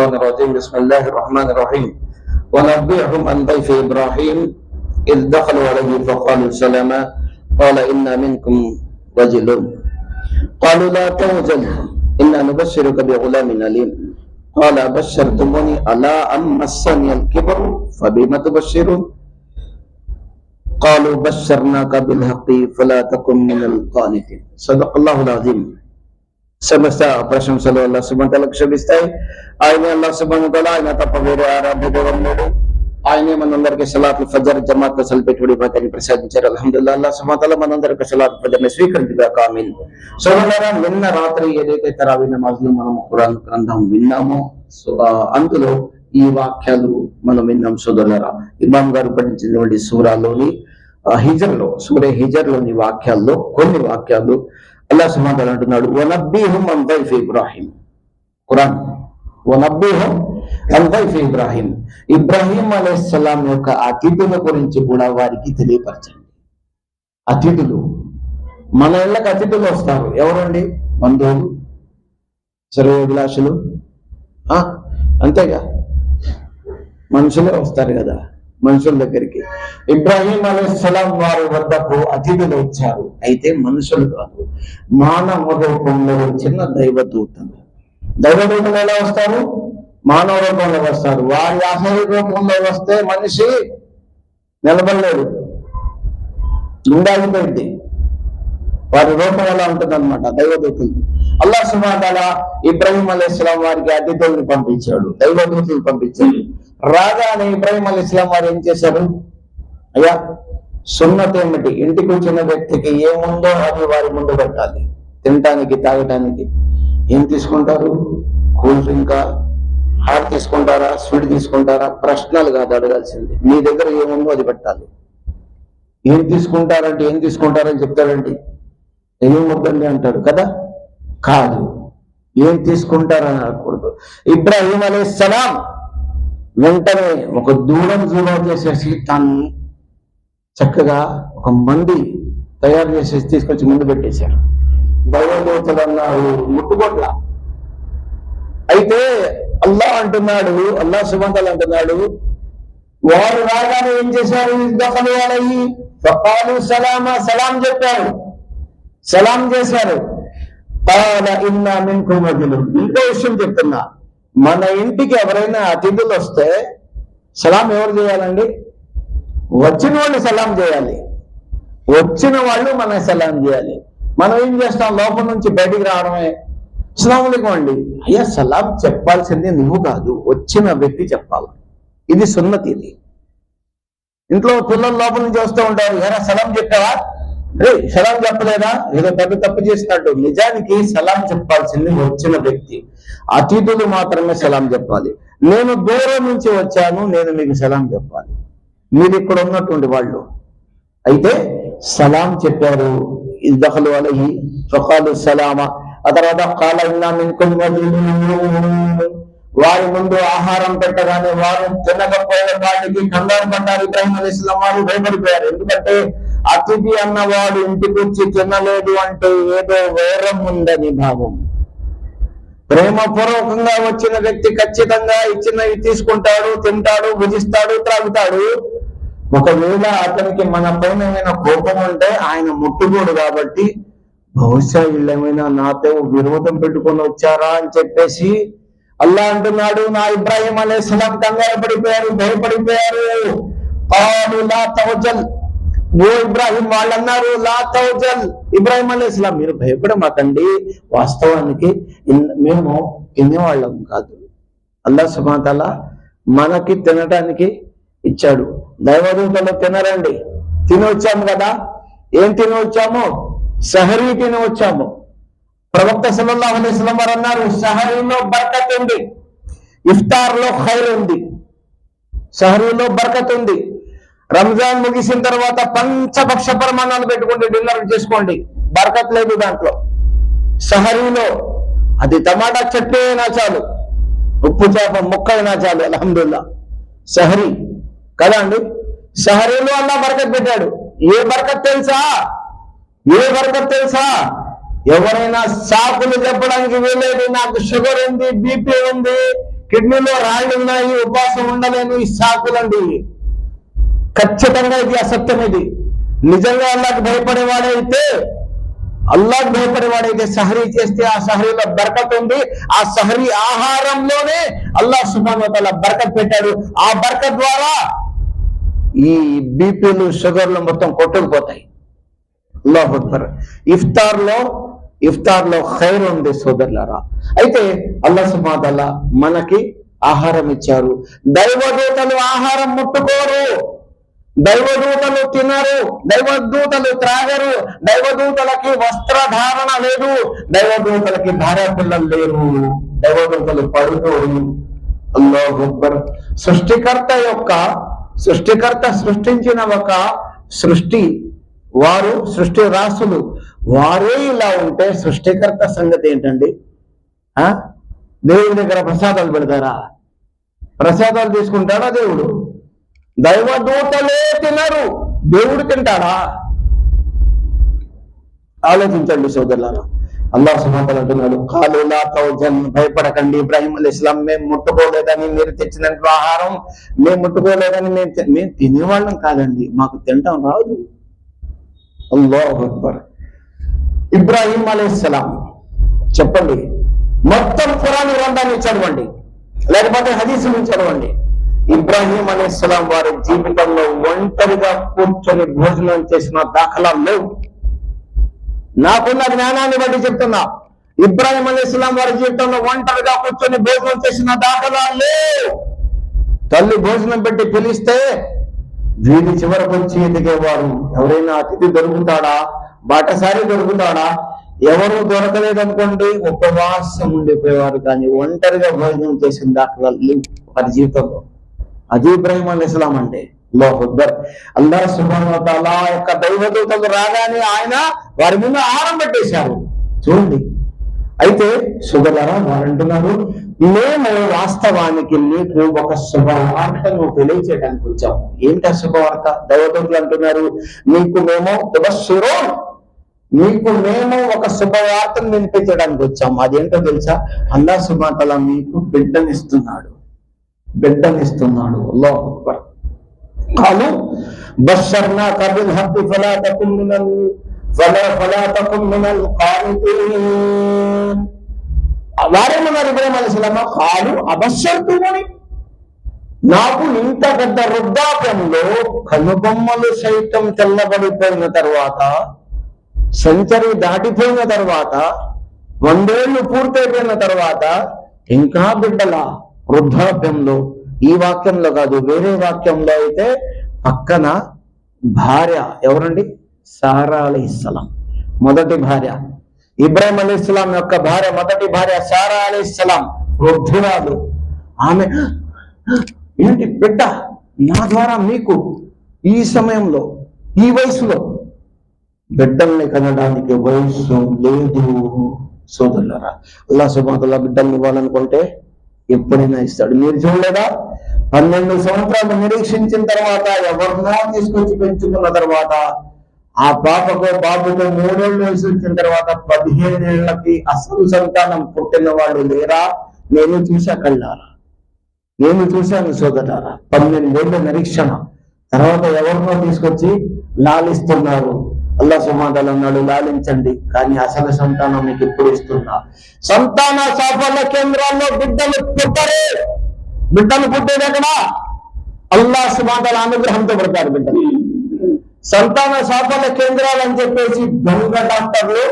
الشيطان الرجيم. بسم الله الرحمن الرحيم. ونبئهم عن ضيف إبراهيم إذ دخلوا عليه فقالوا سلاما قال إنا منكم وجلون قالوا لا توجل إنا نبشرك بغلام أليم. قال بشرتموني ألا أن مسني الكبر؟ فبما تبشرون؟ قالوا بشرناك بالحق فلا تكن من القانتين صدق الله العظيم. సమస్త ప్రశంసలు అల్లా సుమంతలకు క్షమిస్తాయి ఆయన అల్లా సుమంతల ఆయన తప్ప వేరే ఆరాధ్య దైవం లేడు. ఆయనే మనందరికి సలాత్ ఫజర్ జమాత్ అసలు పెట్టుబడి భాగ్యాన్ని ప్రసాదించారు. అల్హమ్దుల్లా అల్లా సుమంతల మనందరికి సలాత్ ఫజర్ని స్వీకరించుగా కామిన్ సోదరా నిన్న రాత్రి ఏదైతే తరావి నమాజ్లో మనం ఖురాన్ గ్రంథం విన్నామో సో అందులో ఈ వాక్యాలు మనం విన్నాం సోదరులరా. ఇమాం గారు పఠించినటువంటి సూరాలోని హిజర్లో హిజర్లో సూర్య హిజర్లోని వాక్యాల్లో కొన్ని వాక్యాలు అల్లా సుమాన్ అంటున్నాడు వనబ్బీహం అన్ దైఫ్ ఇబ్రాహిం. ఖురాన్. వనబ్బీహుం అన్ దైఫ్ ఇబ్రాహిం. ఇబ్రాహీం అలైహిస్సలాం యొక్క అతిథుల గురించి కూడా వారికి తెలియపరచండి. అతిథులు మన ఇళ్ళకి అతిథులు వస్తారు. ఎవరండి? బంధువులు సర్వభిలాషులు? ఆ, అంతేగా. మనుషులే వస్తారు కదా. మనుషుల దగ్గరికి. ఇబ్రాహీం అలైస్లాం వారి వద్దకు అతిథులు వచ్చారు. అయితే మనుషులు కాదు మానవ రూపంలో వచ్చిన దైవదూతలు. దైవదూతలు ఎలా వస్తారు? మానవ రూపంలో వస్తారు. వారి అసలు రూపంలో వస్తే మనిషి నిలబడలేడు. గుండాగిపోయింది వారి రూపం ఎలా ఉంటుంది అనమాట దైవదూతులు అల్లా సుమాతాల ఇబ్రాహీం అలైస్లాం వారికి అతిథులను పంపించాడు. దైవదూతులు పంపించాడు రాగా అని ఇబ్రాహిం అలైహిస్లాం వారు ఏం చేశారు? అయ్యా సున్నత ఏమిటి? ఇంటికి వచ్చిన వ్యక్తికి ఏముందో అది వారి ముందు పెట్టాలి. తినటానికి తాగటానికి. ఏం తీసుకుంటారు? కూల్ డ్రింకా? హాట్ తీసుకుంటారా? స్వీట్ తీసుకుంటారా? ప్రశ్నలు కాదు అడగాల్సింది. మీ దగ్గర ఏముందో అది పెట్టాలి. ఏం తీసుకుంటారంటే ఏం తీసుకుంటారని చెప్తాడండి ఏం వద్దండి అంటాడు కదా? కాదు. ఏం తీసుకుంటారని అనకూడదు. ఇబ్రాహీం అలే సలాం వెంటనే ఒక దూరం జూలో చేసేసి తను చక్కగా ఒక మంది తయారు చేసేసి తీసుకొచ్చి ముందు పెట్టేశారు. దైవదేవతలు అన్నారు ముట్టుకోట్ల అయితే అల్లా అంటున్నాడు అల్లా సుమంతలు అంటున్నాడు వారు రాగానే ఏం చేశారు? దఫలు వాళ్ళయి ఫకాలు సలామా సలాం చెప్పారు. సలాం చేశారు. ఇంకో విషయం చెప్తున్నా. మన ఇంటికి ఎవరైనా అతిథులు వస్తే సలాం ఎవరు చేయాలండి? వచ్చిన వాళ్ళు సలాం చేయాలి. వచ్చిన వాళ్ళు మనం సలాం చేయాలి. మనం ఏం చేస్తాం? లోపల నుంచి బయటికి రావడమే. అస్సలాములైకుం అండి. అయ్యా సలాం చెప్పాల్సింది నువ్వు కాదు. వచ్చిన వ్యక్తి చెప్పాలి. ఇది సున్నతి ఇది. ఇంట్లో పిల్లలు లోపల నుంచి వస్తూ ఉంటారు. ఏరా సలాం చెప్పావా? రే సలాం చెప్పలేదా? ఏదో పెద్ద తప్పు చేసినట్టు. నిజానికి సలాం చెప్పాల్సింది వచ్చిన వ్యక్తి. అతిథులు మాత్రమే సలాం చెప్పాలి. నేను దూరం నుంచి వచ్చాను నేను మీకు సలాం చెప్పాలి. మీరు ఇక్కడ ఉన్నటువంటి వాళ్ళు. అయితే సలాం చెప్పారు. ఇద్దహలు అలహి ఫకాలు సలామా. ఆ తర్వాత కాల వారి ముందు ఆహారం పెట్టగానే వారు తినకపోయిన వాటికి కంగారు పడ్డారు. ఇబ్రాహిం అలీస్లాం వారు భయపడిపోయారు. ఎందుకంటే అతిథి అన్నవాడు ఇంటికొచ్చి తినలేదు అంటే ఏదో వేరం ఉందని భావం. ప్రేమపూర్వకంగా వచ్చిన వ్యక్తి ఖచ్చితంగా ఇచ్చినవి తీసుకుంటాడు తింటాడు భుజిస్తాడు త్రాగుతాడు. ఒకవేళ అతనికి మన పైన ఏమైనా కోపం ఉంటే ఆయన ముట్టుకోడు కాబట్టి బహుశా వీళ్ళేమైనా నాతో విరోధం పెట్టుకొని వచ్చారా? అని చెప్పేసి అల్లా అంటున్నాడు నా ఇబ్రాహిం అలైహిస్సలాం కంగారు పడిపోయారు భయపడిపోయారు. ఓ ఇబ్రాహిం వాళ్ళు అన్నారు లా తవజల్ ఇబ్రాహిం ఇస్లాం మీరు భయపడమాకండి. వాస్తవానికి మేము తినేవాళ్ళం కాదు. అల్లా సుమాతల మనకి తినడానికి ఇచ్చాడు. దైవదూతలు తినరండి. తిని వచ్చాము కదా. ఏం తిని వచ్చాము సహరీ తిని వచ్చాము ప్రవక్త సల్లల్లాహు అలైహి వసల్లం వారు అన్నారు సహరీలో బర్కత్ ఉంది. ఇఫ్తార్లో ఖైర్ ఉంది. సహరీలో బర్కత్ ఉంది. రంజాన్ ముగిసిన తర్వాత పంచపక్ష ప్రమాణాలు పెట్టుకోండి డిన్నర్ చేసుకోండి. బర్కత్ లేదు దాంట్లో. సహరీలో అది టమాటా చెట్టు అయినా చాలు. ఉప్పు చేప ముక్క అయినా చాలు అల్హమ్దుల్లా సహరీ. కదా అండి? సహరీలో అల్లా బరకత్ పెట్టాడు. ఏ బరకత్ తెలుసా? ఏ బరకత్ తెలుసా? ఎవరైనా సాకులు చెప్పడానికి వీలేదు నాకు షుగర్ ఉంది బీపీ ఉంది కిడ్నీలో రాళ్ళు ఉన్నాయి ఉపాసం ఉండలేను ఈ సాకులండి. ఖచ్చితంగా ఇది అసత్యం ఇది. నిజంగా అల్లాకి భయపడేవాడైతే అల్లాకి భయపడేవాడైతే సహరీ చేస్తే ఆ సహరీలో బరకత్ ఉంది. ఆ సహరీ ఆహారంలోనే అల్లా సుబాన్ బరకత్ పెట్టాడు. ఆ బరకత్ ద్వారా ఈ బీపీలు షుగర్లు మొత్తం కొట్టుకుపోతాయి. అల్లాహ్ అక్బర్. ఇఫ్తార్లో ఇఫ్తార్లో ఖైర్ ఉంది సోదరులారా. అయితే అల్లా సుమాదల్లా మనకి ఆహారం ఇచ్చారు. దైవదూతలు ఆహారం ముట్టుకోరు. దైవదూతలు తినరు దైవదూతలు త్రాగరు దైవదూతలకి వస్త్రధారణ లేదు దైవదూతలకి భార్య పిల్లలు లేరు దైవదూతలు పడుకోరు అల్లో గొప్ప సృష్టికర్త యొక్క సృష్టికర్త సృష్టించిన ఒక సృష్టి వారు సృష్టి రాసులు వారే ఇలా ఉంటే సృష్టికర్త సంగతి ఏంటండి? ఆ? దేవుడి దగ్గర ప్రసాదాలు పెడతారా? ప్రసాదాలు తీసుకుంటాడా దేవుడు? దైవదూతలే తినరు. దేవుడు తింటాడా? ఆలోచించండి సోదరులారా. అల్లా సుమాతలు అంటున్నాడు కాలులా తౌజన్ భయపడకండి. ఇబ్రాహిం అలీ ఇస్లాం మేము ముట్టుకోలేదని మీరు తెచ్చిన ఆహారం మేము ముట్టుకోలేదని మేము మేము తినేవాళ్ళం కాదండి మాకు తినటం రాదు. అల్లాహ్ అక్బర్. ఇబ్రాహిం అలైహిస్సలాం చెప్పండి. మొత్తం ఖురాన్ గ్రంథాన్ని చదవండి. లేకపోతే హదీసులు చదవండి. ఇబ్రాహీం అలీస్లాం వారి జీవితంలో ఒంటరిగా కూర్చొని భోజనం చేసిన దాఖలాలు లేవు. నాకున్న జ్ఞానాన్ని బట్టి చెప్తున్నా. ఇబ్రాహీం అలీస్లాం వారి జీవితంలో ఒంటరిగా కూర్చొని భోజనం చేసిన దాఖలాలు లేవు. తల్లి భోజనం పెట్టి పిలిస్తే వీధి చివరకు వచ్చి ఎదిగేవారు ఎవరైనా అతిథి దొరుకుతాడా? బాటసారి దొరుకుతాడా? ఎవరు దొరకలేదు అనుకోండి ఉపవాసం ఉండిపోయేవారు కానీ ఒంటరిగా భోజనం చేసిన దాఖలా లేవు వారి జీవితంలో. అది ఇబ్రాహిం అలీ ఇస్లాం అంటే. లోహుద్దర్ అల్లా సుబానుతాలా యొక్క దైవదూతలు రాగానే ఆయన వారి ముందు ఆహారం పెట్టేశారు. చూడండి. అయితే శుభలరా వారు అంటున్నారు మేము వాస్తవానికి మీకు ఒక శుభవార్తను తెలియచేయడానికి వచ్చాము ఏంటి ఆ శుభవార్త? దైవదూతలు అంటున్నారు మీకు మేము శుభశురో మీకు మేము ఒక శుభవార్తను వినిపించడానికి వచ్చాము అదేంటో తెలుసా? అల్లా సుబాతల మీకు బిడ్డనిస్తున్నాడు. బిడ్డనిస్తున్నాడు అల్లాహ్ అక్బర్. కాను బస్సర్నా కాలు అబస్సర్తుమని నాకు ఇంత పెద్ద వృద్ధాపంలో కనుబొమ్మలు సైతం తెల్లబడిపోయిన తర్వాత సెంచరీ దాటిపోయిన తర్వాత వందేళ్ళు పూర్తయిపోయిన తర్వాత ఇంకా బిడ్డలా వృద్ధాప్యంలో ఈ వాక్యంలో కాదు వేరే వాక్యంలో అయితే పక్కన భార్య ఎవరండి? సారా అలీ ఇస్లాం మొదటి భార్య. ఇబ్రాహిం అలీ ఇస్లాం యొక్క భార్య మొదటి భార్య సారా అలీ ఇస్లాం వృద్ధురాలు ఆమె ఏంటి బిడ్డ? నా ద్వారా మీకు ఈ సమయంలో ఈ వయసులో బిడ్డల్ని కనడానికి వయసు లేదు సోదరులరా. అల్లా సుబాతుల్లా బిడ్డల్ని ఇవ్వాలనుకుంటే ఎప్పుడైనా ఇస్తాడు. మీరు చూడలేదా? పన్నెండు సంవత్సరాలు నిరీక్షించిన తర్వాత ఎవరినో తీసుకొచ్చి పెంచుకున్న తర్వాత ఆ పాపకు బాబుకు మూడేళ్ళు వయసు వచ్చిన తర్వాత పదిహేనేళ్ళకి అసలు సంతానం పుట్టిన వాళ్ళు లేరా? నేను చూసా కళ్ళారా? నేను చూశాను సోదరారా. పన్నెండేళ్ళ నిరీక్షణ. తర్వాత ఎవరినో తీసుకొచ్చి లాలిస్తున్నారు. అల్లా సుమాదాలు అన్నాడు లాలించండి. కానీ అసలు సంతానం మీకు ఎప్పుడు ఇస్తున్నా? సంతాన సాఫల్య కేంద్రాల్లో బిడ్డలు పుట్టరు. బిడ్డలు పుట్టేది ఎక్కడ? అల్లా సుమాదాల అనుగ్రహంతో పడతారు బిడ్డలు. సంతాన సాఫల్య కేంద్రాలు అని చెప్పేసి దొంగ డాక్టర్లు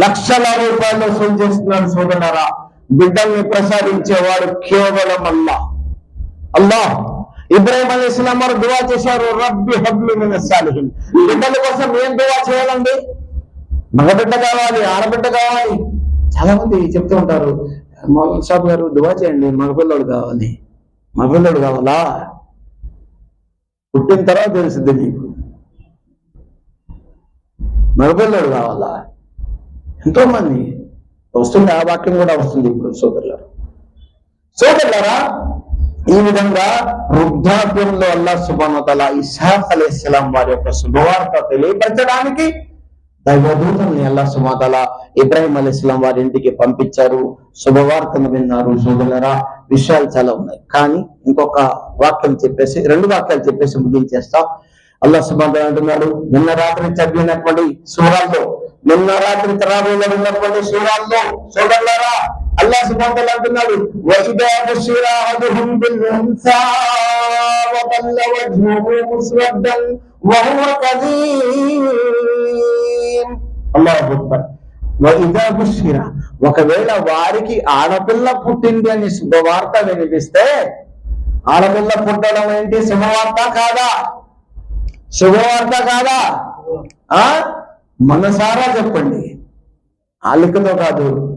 లక్షల రూపాయలు వసూలు చేస్తున్నారు సోదరులారా. బిడ్డల్ని ప్రసాదించేవాడు కేవలం అల్లా. అల్లా ఇబ్రాహిం అలీ ఇస్లాం వారు దువా చేశారు రబ్బి హబ్లు సాలిహిన్. బిడ్డల కోసం ఏం దువా చేయాలండి? మగబిడ్డ కావాలి ఆడబిడ్డ కావాలి. చాలా మంది చెప్తూ ఉంటారు మౌలన్ గారు దువా చేయండి మగపిల్లడు కావాలి. మగపిల్లడు కావాలా? పుట్టిన తర్వాత తెలుసుద్ది నీకు మగపిల్లడు కావాలా? ఎంతో మంది వస్తుంది ఆ వాక్యం కూడా వస్తుంది ఇప్పుడు సోదరులారా. సోదరులారా ఈ విధంగా వృద్ధాప్యంలో అల్లా సుబానతల ఇసాఫ్ అలైహిస్సలాం వారి యొక్క శుభవార్త తెలియపరచడానికి దైవదూతల్ని అల్లా సుమాతల ఇబ్రాహిం అలీ ఇస్లాం వారి ఇంటికి పంపించారు. శుభవార్తను విన్నారు. సోదరులరా విషయాలు చాలా ఉన్నాయి. కానీ ఇంకొక వాక్యం చెప్పేసి రెండు వాక్యాలు చెప్పేసి ముగించేస్తా అల్లా సుమాతల అంటున్నాడు. నిన్న రాత్రి చదివినటువంటి సూరాల్లో నిన్న రాత్రి తరాబీలో ఉన్నటువంటి సూరాల్లో సోదరులారా అల్లా సుభాన్ అంటున్నాడు ఒకవేళ వారికి ఆడపిల్ల పుట్టింది అని శుభవార్త వినిపిస్తే ఆడపిల్ల పుట్టడం ఏంటి? శుభవార్త కాదా? శుభవార్త కాదా? ఆ? మనసారా చెప్పండి. ఆలికలో కాదు.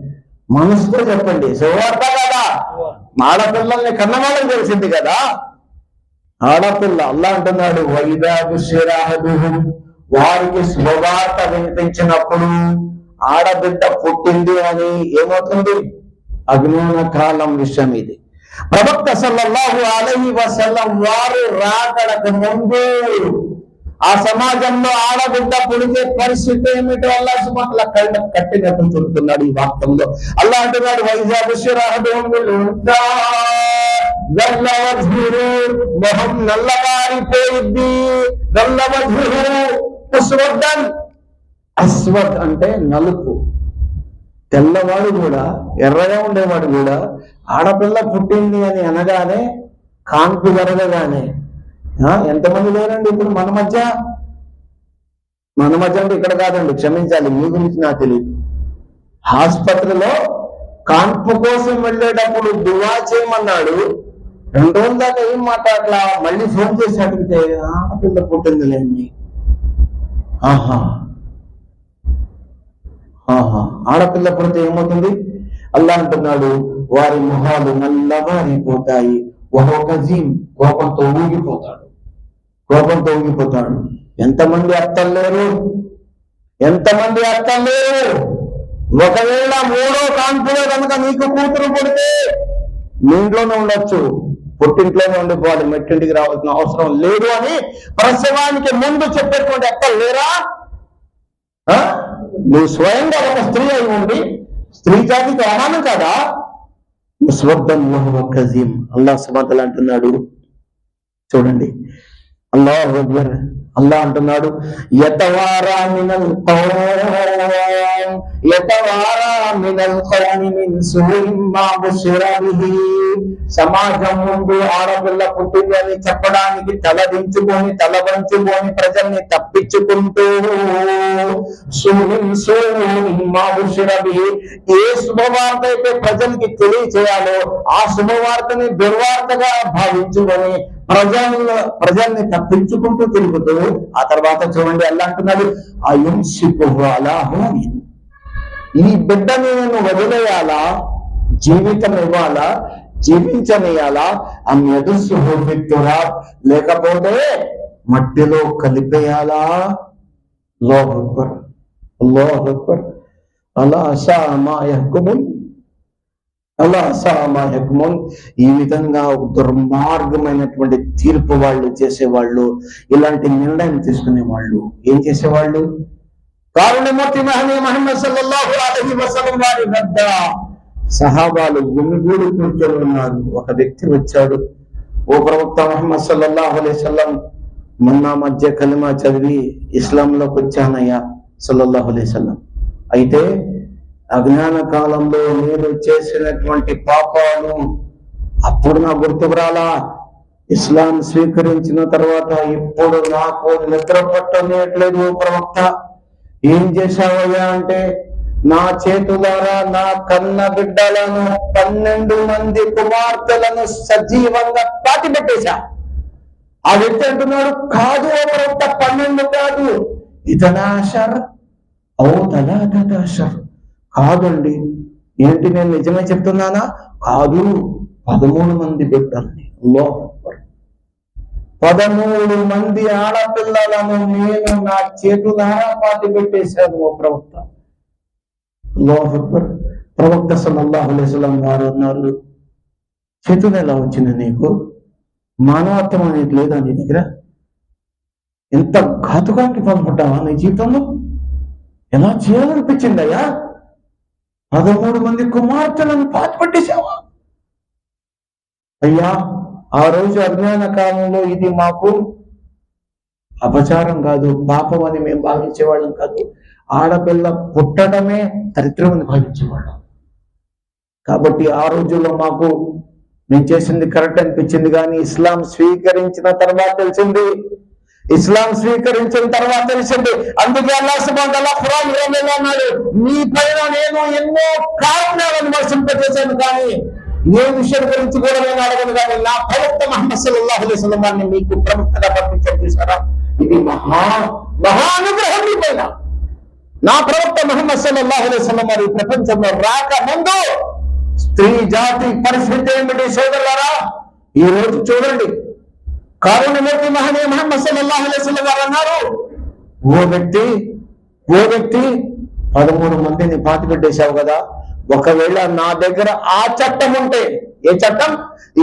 మనసుతో చెప్పండి. శుభవార్త కాదా. ఆడపిల్లల్ని కన్నవాళ్ళకి తెలిసింది కదా. ఆడపిల్ల అల్లా అంటున్నాడు వైదా బుషిరాహదుహుం వారికి శుభవార్త వినిపించినప్పుడు ఆడబిడ్డ పుట్టింది అని ఏమవుతుంది? అజ్ఞాన కాలం విషయం ఇది. ప్రవక్త సల్లల్లాహు అలైహి వసల్లం వారు రాకడకు ముందు ఆ సమాజంలో ఆడబిడ్డ పుడితే పరిస్థితి ఏమిటో అల్లా సుమాట్ల కళ్ళ కట్టినట్టు చెబుతున్నాడు ఈ వాక్యంలో. అల్లా అంటున్నాడు వైజాగ్ మొహం నల్లబారిపోయింది నల్ల అస్వద్దన్ అస్వద్ అంటే నలుపు. తెల్లవాడు కూడా ఎర్రగా ఉండేవాడు కూడా ఆడపిల్ల పుట్టింది అని అనగానే కాన్పు జరగగానే ఎంతమంది లేరండి ఇప్పుడు మన మధ్య? మన మధ్య అంటే ఇక్కడ కాదండి క్షమించాలి మీ గురించి నాకు తెలియదు ఆసుపత్రిలో కాన్పు కోసం వెళ్ళేటప్పుడు దువా చేయమన్నాడు. రెండు రోజుల దాకా ఏం మాట్లాడలా మళ్ళీ ఫోన్ చేసి అడిగితే ఆడపిల్ల పుట్టిందిలేండి. ఆహా. ఆహా. ఆడపిల్ల పుడితే ఏమవుతుంది? అల్లా అంటున్నాడు వారి మొహాలు నల్లవారిపోతాయి. ఒక కజీం కోపంతో ఊగిపోతాడు. కోపంతో ఊగిపోతాడు ఎంతమంది అత్తలు లేరు? ఎంతమంది అత్తలు లేరు? ఒకవేళ మూడో కాన్పులో కనుక నీకు కూతురు పుడితే మీ ఇంట్లోనే ఉండొచ్చు. పుట్టింట్లోనే ఉండిపోవాలి. మెట్టింటికి రావాల్సిన అవసరం లేదు అని ప్రసవానికి ముందు చెప్పేటువంటి అత్తలు లేరా? ఆ? నువ్వు స్వయంగా ఒక స్త్రీ అయి ఉండి స్త్రీ జాతికి అవమానం కదా? ముస్వద్దం కజీం అల్లా సుమతలు అంటున్నాడు. చూడండి. అల్లాహ్ అక్బర్. అల్లాహ్ అంటున్నాడు యతవారా మినల్ యతవారా మినల్ కౌమి మిన్ సుహిం మా బుషిరా బిహి సమాజం ముందు ఆడపిల్ల పుట్టింది అని చెప్పడానికి తలదించుకొని తలవంచుకొని ప్రజల్ని తప్పించుకుంటూ సుహిం సుహిం మా బుషిరా బిహి ఏ శుభవార్త అయితే ప్రజలకి తెలియచేయాలో ఆ శుభవార్తని దుర్వార్తగా భావించుకొని ప్రజలను ప్రజల్ని తప్పించుకుంటూ తిరుగుతూ ఆ తర్వాత చూడండి ఎలా అంటున్నాడు అయుంసికుహు శిపు హూమిన్ ఈ బిడ్డని నేను వదిలేయాలా జీవితం ఇవ్వాలా జీవించనియాలా అన్యదురా లేకపోతే మట్టిలో కలిపేయాలా? అల్లాహు అక్బర్. లో అక్బర్. అలా అసా మా అలా అలా అసామాయకమం ఈ విధంగా దుర్మార్గమైనటువంటి తీర్పు వాళ్ళు చేసేవాళ్ళు ఇలాంటి నిర్ణయం తీసుకునే వాళ్ళు ఏం చేసేవాళ్ళు? కారుణ్యమూర్తి మహనీ మహమ్మద్ సల్లల్లాహు అలైహి వసల్లం వారి వద్ద సహాబాలు గుమిగూడు కూర్చొని ఉన్నారు. ఒక వ్యక్తి వచ్చాడు. ఓ ప్రవక్త మహమ్మద్ సల్లల్లాహు అలైహి సల్లం మొన్న మధ్య కలిమా చదివి ఇస్లాంలోకి వచ్చానయ్యా సల్లల్లాహు అలైహి సల్లం అయితే అజ్ఞాన కాలంలో నేను చేసినటువంటి పాపాలు అప్పుడు నా గుర్తుకు రాలా ఇస్లాం స్వీకరించిన తర్వాత ఇప్పుడు నాకు నిద్ర పట్టనేట్లేదు ఓ ప్రవక్త. ఏం చేశావయ్యా అంటే నా చేతులారా నా కన్న బిడ్డలను పన్నెండు మంది కుమార్తెలను సజీవంగా పాటి పెట్టేశా ఆ వ్యక్తి అంటున్నాడు కాదు ఓ పన్నెండు కాదు. ఇతనాశర్ ఓ తలాదశార్ కాదండి ఏంటి నేను నిజమే చెప్తున్నానా? కాదు పదమూడు మంది బిడ్డల్ని అల్లాహు పదమూడు మంది ఆడపిల్లలను నేను నా చేతులారా పాతి పెట్టేశాను ఓ ప్రవక్త. ప్రవక్త సల్లల్లాహు అలైహి వారు అన్నారు చేతులు ఎలా వచ్చింది నీకు? మానవత్వం అనేది లేదా నీ దగ్గర? ఎంత ఘాతుకానికి పాల్పడ్డావా నీ జీవితంలో? ఎలా చేయాలనిపించిందయ్యా పదమూడు మంది కుమార్తెలను పాతిపట్టేశావా? అయ్యా ఆ రోజు అజ్ఞాన కాలంలో ఇది మాకు అపచారం కాదు పాపం అని మేము భావించేవాళ్ళం కాదు. ఆడపిల్ల పుట్టడమే దరిద్రం అని భావించేవాళ్ళం. కాబట్టి ఆ రోజుల్లో మాకు మేము చేసింది కరెక్ట్ అనిపించింది కానీ ఇస్లాం స్వీకరించిన తర్వాత తెలిసింది. ఇస్లాం స్వీకరించిన తర్వాత తెలిసింది. అందుకే అల్లా సుబాన్ అల్లా ఖురాన్ అన్నాడు నీ పైన నేను ఎన్నో కారణాలను వర్షింపజేశాను కానీ ఏ విషయం గురించి కూడా నేను అడగను కానీ నా ప్రవక్త మహమ్మద్ సల్లల్లాహు అలైహి వసల్లం మీకు ప్రవక్తగా పంపించారు చూసారా ఇది మహా మహానుగ్రహం మీ పైన. నా ప్రవక్త మహమ్మద్ సల్లల్లాహు అలైహి వసల్లం వారి ఈ ప్రపంచంలో రాక ముందు స్త్రీ జాతి పరిస్థితి ఏమిటి సోదరులారా? ఈ రోజు చూడండి. కారుణ్యమూర్తి మహనీయ మహమ్మద్ సల్లల్లాహు అలైహి వసల్లం గారు అన్నారు ఓ వ్యక్తి ఓ వ్యక్తి పదమూడు మందిని పాతి పెట్టేశావు కదా ఒకవేళ నా దగ్గర ఆ చట్టం ఉంటే ఏ చట్టం?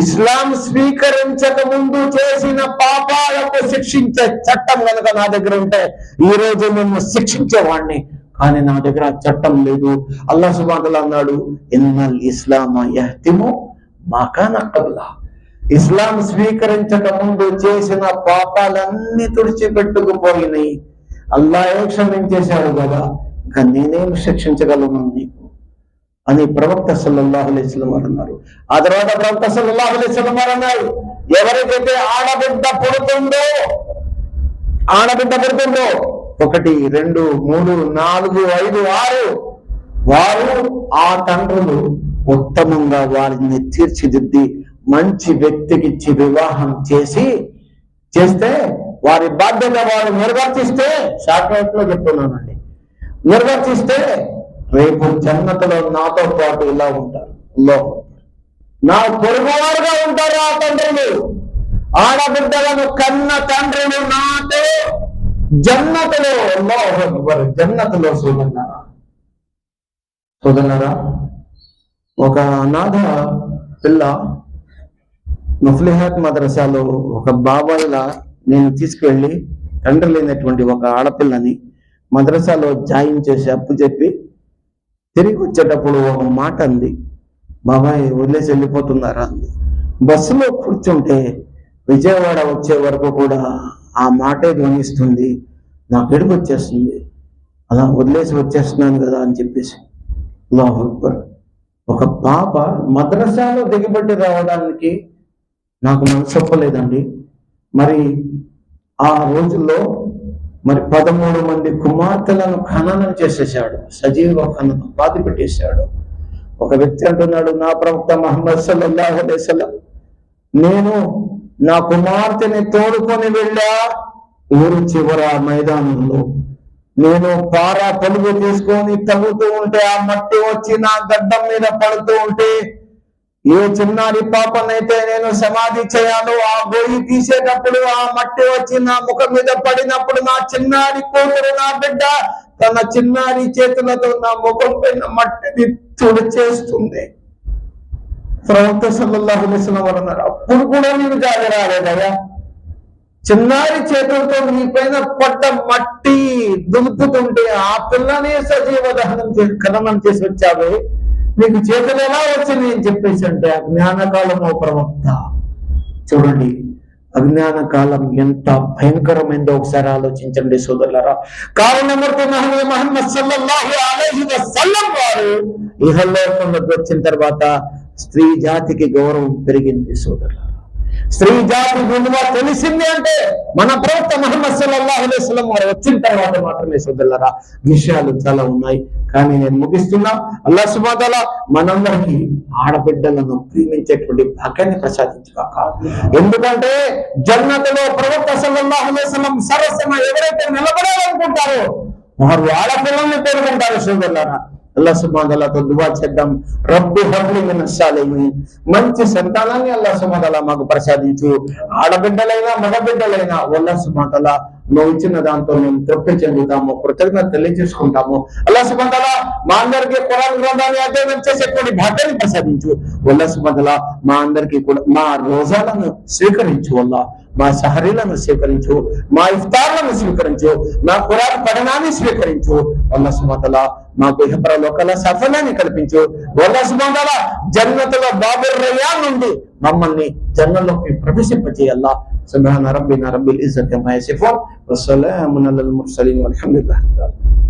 ఇస్లాం స్వీకరించక ముందు చేసిన పాపాలకు శిక్షించే చట్టం కనుక నా దగ్గర ఉంటే ఈ రోజు నిన్ను శిక్షించేవాడిని కానీ నా దగ్గర ఆ చట్టం లేదు. అల్లా సుబాతులు అన్నాడు ఇన్నల్ ఇస్లామ యహ్తిము మాకాన కబలా ఇస్లాం స్వీకరించక ముందు చేసిన పాపాలన్నీ తుడిచిపెట్టుకుపోయినాయి అల్లాయే క్షమించేశాడు కదా ఇంకా నేనేం శిక్షించగలను నీకు? అని ప్రవక్త సల్లల్లాహు అలైహి వారు అన్నారు. ఆ తర్వాత ప్రవక్త సల్లల్లాహు అలైహి వారు అన్నారు ఎవరికైతే ఆడబిడ్డ పుడుతుందో ఆడబిడ్డ పుడుతుందో ఒకటి రెండు మూడు నాలుగు ఐదు ఆరు వారు ఆ తండ్రులు ఉత్తమంగా వారిని తీర్చిదిద్ది మంచి వ్యక్తికిచ్చి వివాహం చేసి చేస్తే వారి బాధ్యత వారు నిర్వర్తిస్తే షార్ట్కట్లో చెప్తున్నానండి. నిర్వర్తిస్తే రేపు జన్నతలో నాతో పాటు ఇలా ఉంటారు. లో నా పొరుగువారుగా ఉంటారు ఆ తండ్రులు. ఆడబిడ్డలను కన్న తండ్రులు నాతో జన్నతలో జన్నతలో సోదన్నారా సోదన్నారా ఒక అనాథ పిల్ల ముఫ్లిహాత్ మద్రసాలో ఒక బాబాయిలా నేను తీసుకువెళ్ళి తండ్రి లేనటువంటి ఒక ఆడపిల్లని మద్రసాలో జాయిన్ చేసి అప్పు చెప్పి తిరిగి వచ్చేటప్పుడు ఒక మాట అంది బాబాయ్ వదిలేసి వెళ్ళిపోతున్నారా? అంది. బస్సులో కూర్చుంటే విజయవాడ వచ్చే వరకు కూడా ఆ మాటే ధ్వనిస్తుంది నాకు ఎడుపు వచ్చేస్తుంది. అలా వదిలేసి వచ్చేస్తున్నాను కదా అని చెప్పేసి అల్లాహు అక్బర్ ఒక పాప మద్రసాలో దిగబట్టి రావడానికి నాకు మనసొప్పలేదండి మరి ఆ రోజుల్లో మరి పదమూడు మంది కుమార్తెలను ఖననం చేసేసాడు సజీవ ఖననం బాధ పెట్టేశాడు. ఒక వ్యక్తి అంటున్నాడు నా ప్రవక్త మహమ్మద్ సల్లల్లాహు నేను నా కుమార్తెని తోడుకొని వెళ్ళా. ఊరు చివర మైదానంలో నేను పారా పలుగు తీసుకొని తవ్వుతూ ఉంటే ఆ మట్టి వచ్చి నా గడ్డం మీద పడుతూ ఉంటే ఏ చిన్నారి పాపనైతే నేను సమాధి చేయాలో ఆ గోయి తీసేటప్పుడు ఆ మట్టి వచ్చి నా ముఖం మీద పడినప్పుడు నా చిన్నారి కూతురు నా బిడ్డ తన చిన్నారి చేతులతో నా ముఖం పైన మట్టిని తుడిచేస్తుంది ప్రవక్త సల్లల్లాహు అలైహి వారు అన్నారు అప్పుడు కూడా నేను జాగ్రత్త రాలేదయ్యా. చిన్నారి చేతులతో నీ పైన పట్ట మట్టి దులుపుతుంటే ఆ పిల్లనే సజీవ దహనం చేసి ఖననం చేసి వచ్చావే. నీకు చేతులు ఎలా వచ్చింది అని చెప్పేసి అంటే అజ్ఞానకాలము ప్రవక్త. చూడండి అజ్ఞాన కాలం ఎంత భయంకరమైందో ఒకసారి ఆలోచించండి సోదరులరా. కారణమూర్తి మహమ్మద్ మహమ్మద్ సల్లల్లాహు అలైహి వసల్లం వారు ఇహలోకంలోకి వచ్చిన తర్వాత స్త్రీ జాతికి గౌరవం పెరిగింది సోదరుల స్త్రీ జాతి విలువ తెలిసింది అంటే మన ప్రవక్త మహమ్మద్ సల్లల్లాహు అలైహి వారు వచ్చిన తర్వాత మాత్రమే సోదరులరా విషయాలు చాలా ఉన్నాయి. కానీ నేను ముగిస్తున్నా. అల్లా సుబాదల మనందరికీ ఆడబిడ్డలను ప్రేమించేటువంటి భాగ్యాన్ని ప్రసాదించుగాక. ఎందుకంటే జన్నతలో ప్రవక్త సల్లల్లాహు అలైహి వసల్లం ఎవరైతే నిలబడాలనుకుంటారో వారు ఆడపిల్లల్ని పేర్కొంటారు సోదరులరా. అల్లా సుబాదలతో దువా చేద్దాం. రబ్బు హబ్లి మిన మంచి సంతానాన్ని అల్లా సుబాదల మాకు ప్రసాదించు. ఆడబిడ్డలైనా మగబిడ్డలైనా అల్లా సుబాదల నువ్వు ఇచ్చిన దాంతో మేము తృప్తి చెందుతాము కృతజ్ఞత తెలియజేసుకుంటాము. అల్లా సుబాదల మా అందరికీ కురాన్ గ్రంథాన్ని అధ్యయనం చేసేటువంటి భాగ్యాన్ని ప్రసాదించు. అల్లా సుబాదల మా అందరికీ కూడా మా రోజాలను స్వీకరించు వల్ల మా సహరీలను స్వీకరించు మా ఇఫ్తార్లను స్వీకరించు మా ఖురాన్ పఠనాన్ని స్వీకరించు. వల్ల సుమతల మాకు లోకల సఫలాన్ని కల్పించు. వల్ల సుమతల జన్మతల బాబుర్ నుండి మమ్మల్ని జన్మలోకి ప్రవేశింపజేయాలా సుబ్హాన రబ్బిన రబ్బిల్ ఇజ్జతి అమ్మా యసిఫూన్. వస్సలామున్ అలల్ ముర్సలీన్. వల్హమ్దులిల్లాహి